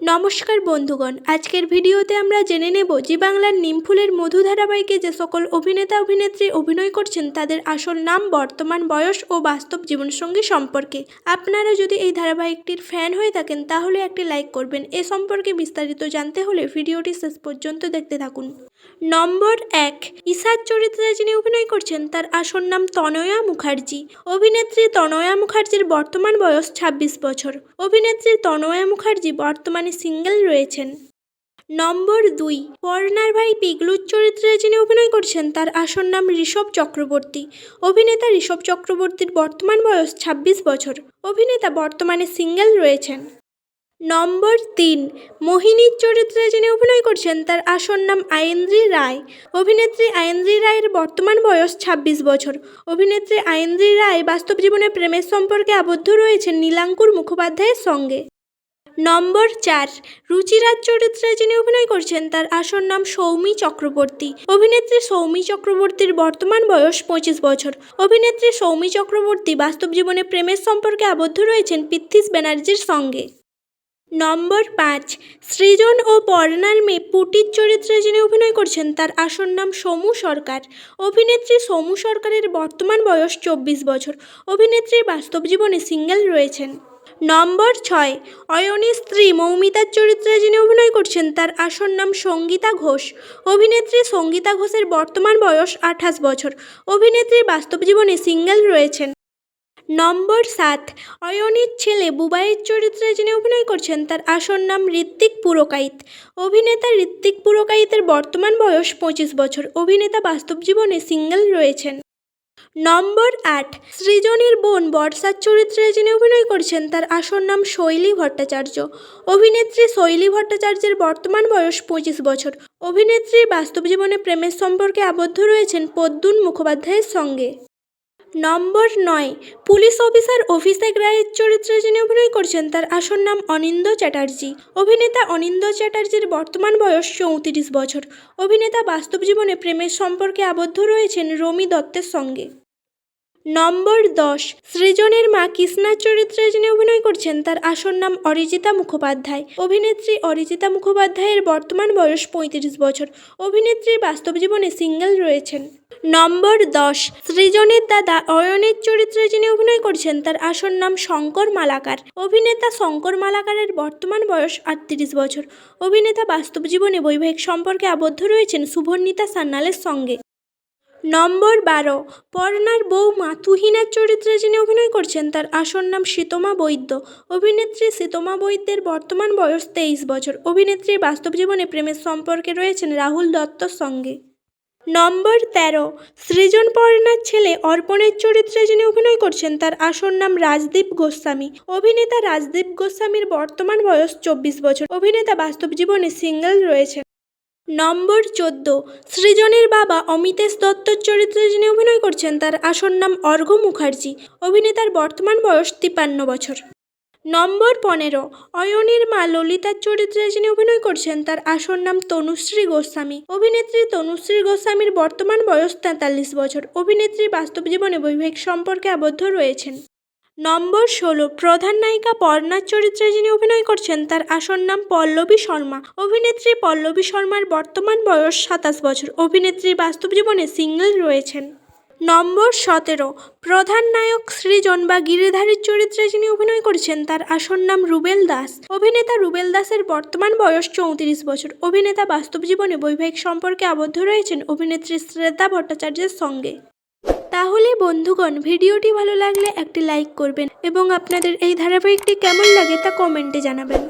নমস্কার বন্ধুগণ, আজকের ভিডিওতে আমরা জেনে নেব জি বাংলার নিমফুলের মধু ধারাবাহিকে যে সকল অভিনেতা, অভিনেত্রী অভিনয় করছেন, তাদের আসল নাম, বর্তমান বয়স ও বাস্তব জীবনসঙ্গী সম্পর্কে। আপনারা যদি এই ধারাবাহিকটির ফ্যান হয়ে থাকেন, তাহলে একটি লাইক করবেন। এ সম্পর্কে বিস্তারিত জানতে হলে ভিডিওটি শেষ পর্যন্ত দেখতে থাকুন। নম্বর এক ঈশার চরিত্রে যিনি অভিনয় করছেন, তার আসল নাম তনয়া মুখার্জি। অভিনেত্রী তনয়া মুখার্জির বর্তমান বয়স ২৬ বছর। অভিনেত্রী তনয়া মুখার্জি বর্তমানে সিঙ্গেল রয়েছেন। নম্বর দুই পর্ণার ভাই পিগলুর চরিত্রে যিনি অভিনয় করছেন, তার আসল নাম ঋষভ চক্রবর্তী। অভিনেতা ঋষভ চক্রবর্তীর বর্তমান বয়স ২৬ বছর। অভিনেতা বর্তমানে সিঙ্গেল রয়েছেন। নম্বর তিন, মোহিনীর চরিত্রে যিনি অভিনয় করছেন, তার আসল নাম আয়েন্দ্রী রায়। অভিনেত্রী আয়েন্দ্রী রায়ের বর্তমান বয়স ২৬ বছর। অভিনেত্রী আয়েন্দ্রী রায় বাস্তব জীবনে প্রেমের সম্পর্কে আবদ্ধ রয়েছেন নীলাঙ্কুর মুখোপাধ্যায়ের সঙ্গে। নম্বর চার, রুচিরাজ চরিত্রে যিনি অভিনয় করছেন, তার আসল নাম সৌমি চক্রবর্তী। অভিনেত্রী সৌমি চক্রবর্তীর বর্তমান বয়স পঁচিশ বছর। অভিনেত্রী সৌমি চক্রবর্তী বাস্তব জীবনে প্রেমের সম্পর্কে আবদ্ধ রয়েছেন পৃথ্বীশ ব্যানার্জির সঙ্গে। নম্বর পাঁচ, সৃজন ও পর্ণার মেয়ে পুটির চরিত্রে যিনি অভিনয় করছেন, তার আসল নাম সমু সরকার। অভিনেত্রী সমু সরকারের বর্তমান বয়স চব্বিশ বছর। অভিনেত্রী বাস্তব জীবনে সিঙ্গেল রয়েছেন। নম্বর ছয়, অয়নের স্ত্রী মৌমিতার চরিত্রে যিনি অভিনয় করছেন, তার আসল নাম সঙ্গীতা ঘোষ। অভিনেত্রী সঙ্গীতা ঘোষের বর্তমান বয়স আঠাশ বছর। অভিনেত্রী বাস্তব জীবনে সিঙ্গেল রয়েছেন। নম্বর সাত। অয়নের ছেলে বুবাইয়ের চরিত্রে যিনি অভিনয় করছেন, তার আসল নাম ঋত্বিক পুরকাইত। অভিনেতা ঋত্বিক পুরকাইতের বর্তমান বয়স পঁচিশ বছর। অভিনেতা বাস্তব জীবনে সিঙ্গেল রয়েছেন। নম্বর আট। সৃজনীর বোন বর্ষার চরিত্রে যিনি অভিনয় করছেন, তার আসল নাম শৈলী ভট্টাচার্য। অভিনেত্রী শৈলী ভট্টাচার্যের বর্তমান বয়স পঁচিশ বছর। অভিনেত্রী বাস্তব জীবনে প্রেমের সম্পর্কে আবদ্ধ রয়েছেন পদ্মুন মুখোপাধ্যায়ের সঙ্গে। নম্বর নয়। পুলিশ অফিসার অভিষেক রায়ের চরিত্রে যিনি অভিনয় করছেন, তার আসল নাম অনিন্দ চ্যাটার্জি। অভিনেতা অনিন্দ চ্যাটার্জির বর্তমান বয়স চৌত্রিশ বছর। অভিনেতা বাস্তব জীবনে প্রেমের সম্পর্কে আবদ্ধ রয়েছেন রমি দত্তের সঙ্গে। নম্বর দশ, সৃজনের মা কৃষ্ণার চরিত্রে যিনি অভিনয় করছেন, তার আসল নাম অরিজিতা মুখোপাধ্যায়। অভিনেত্রী অরিজিতা মুখোপাধ্যায়ের বর্তমান বয়স পঁয়ত্রিশ বছর। অভিনেত্রী বাস্তব জীবনে সিঙ্গেল রয়েছেন। নম্বর দশ, সৃজনের দাদা অয়নের চরিত্রে যিনি অভিনয় করছেন, তার আসল নাম শঙ্কর মালাকার। অভিনেতা শঙ্কর মালাকারের বর্তমান বয়স আটত্রিশ বছর। অভিনেতা বাস্তব জীবনে বৈবাহিক সম্পর্কে আবদ্ধ রয়েছেন শুভর্ণিতা সান্যালের সঙ্গে। নম্বর বারো পর্ণার বউ মাতুহিনার চরিত্রে যিনি অভিনয় করছেন, তার আসল নাম শীতমা বৈদ্য। অভিনেত্রী শীতমা বৈদ্যের বর্তমান বয়স তেইশ বছর। অভিনেত্রী বাস্তব জীবনে প্রেমের সম্পর্কে রয়েছেন রাহুল দত্তর সঙ্গে। নম্বর তেরো, সৃজন পর্ণার ছেলে অর্পণের চরিত্রে যিনি অভিনয় করছেন, তার আসল নাম রাজদীপ গোস্বামী। অভিনেতা রাজদীপ গোস্বামীর বর্তমান বয়স চব্বিশ বছর। অভিনেতা বাস্তব জীবনে সিঙ্গেল রয়েছেন। নম্বর চোদ্দ। সৃজনের বাবা অমিতেশ দত্তর চরিত্রে যিনি অভিনয় করছেন, তার আসল নাম অর্ঘ্য মুখার্জি। অভিনেতার বর্তমান বয়স তিপান্ন বছর। নম্বর পনেরো। অয়নের মা ললিতার চরিত্রে যিনি অভিনয় করছেন, তার আসল নাম তনুশ্রী গোস্বামী। অভিনেত্রী তনুশ্রী গোস্বামীর বর্তমান বয়স তেতাল্লিশ বছর। অভিনেত্রী বাস্তব জীবনে বৈবাহিক সম্পর্কে আবদ্ধ রয়েছেন। নম্বর ষোলো, প্রধান নায়িকা পর্ণার চরিত্রে যিনি অভিনয় করছেন, তার আসল নাম পল্লবী শর্মা। অভিনেত্রী পল্লবী শর্মার বর্তমান বয়স সাতাশ বছর। অভিনেত্রী বাস্তব জীবনে সিঙ্গেল রয়েছেন। নম্বর সতেরো, প্রধান নায়ক সৃজন বা গিরিধারীর চরিত্রে যিনি অভিনয় করেছেন, তার আসল নাম রুবেল দাস। অভিনেতা রুবেল দাসের বর্তমান বয়স চৌত্রিশ বছর। অভিনেতা বাস্তব জীবনে বৈবাহিক সম্পর্কে আবদ্ধ রয়েছেন অভিনেত্রী শ্রেতা ভট্টাচার্যের সঙ্গে। তাহলে বন্ধুগণ, ভিডিওটি ভালো লাগলে একটি লাইক করবেন এবং আপনাদের এই ধারাবাহিকটি কেমন লাগে তা কমেন্টে জানাবেন।